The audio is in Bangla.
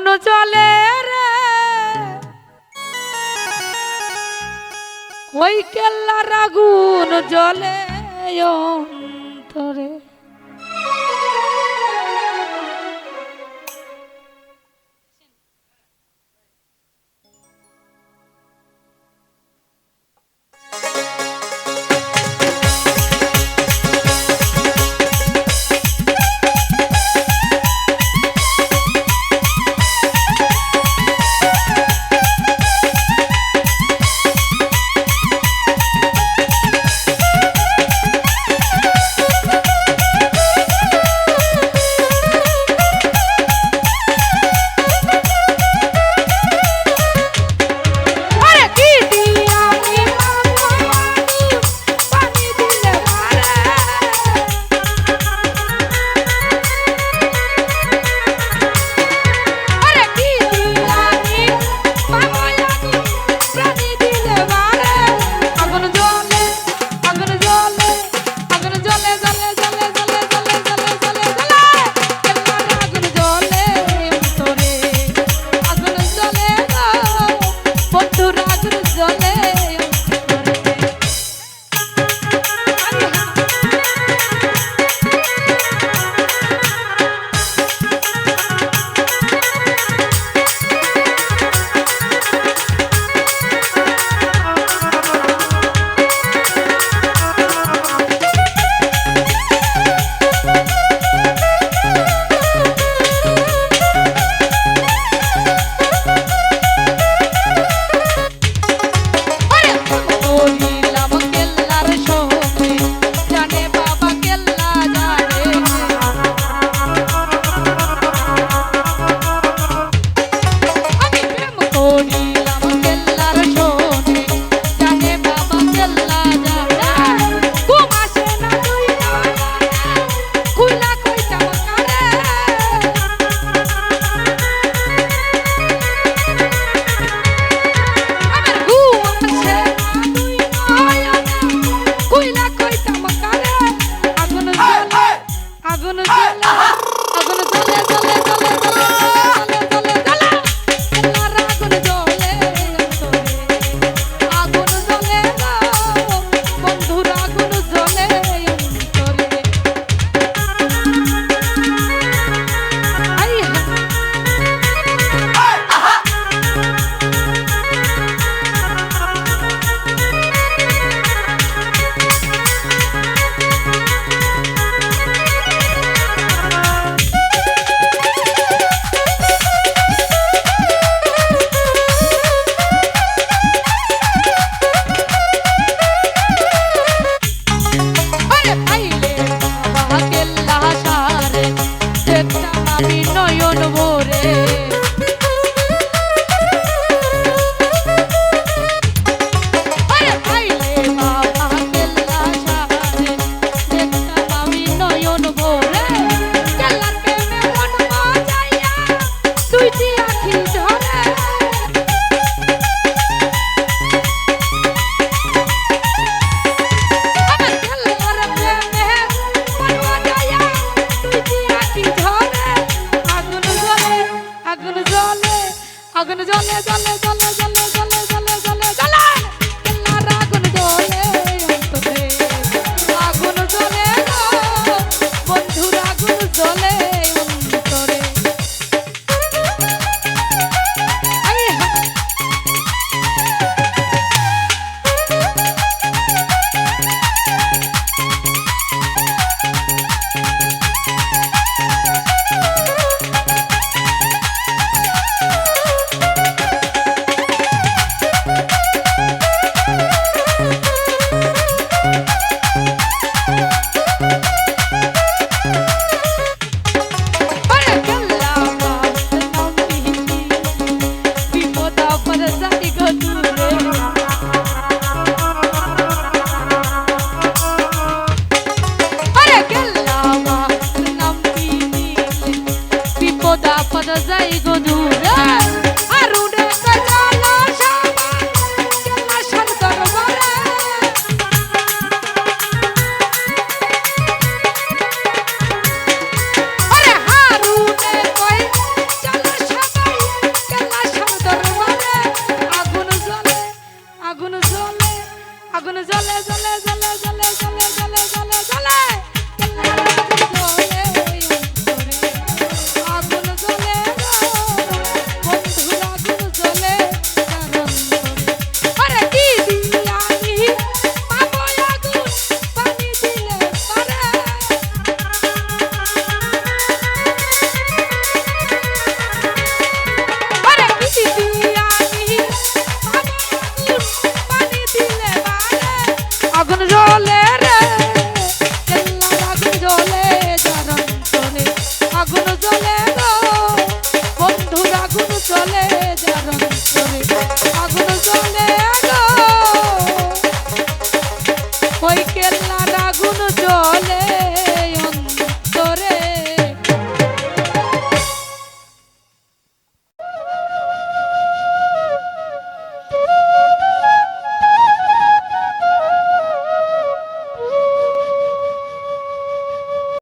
এখনও চলে রে। ওই কেল্লা রাগুন জলে অন্তরে। আগুন জ্বলে জ্বলে জ্বলে জ্বলে জ্বলে জ্বলে জ্বলে জ্বলে। আগুন জ্বলে। জ্বলে আগুন জ্বলে জ্বলে জ্বলে জ্বলে জ্বলে জ্বলে জ্বলে জ্বলে জ্বলে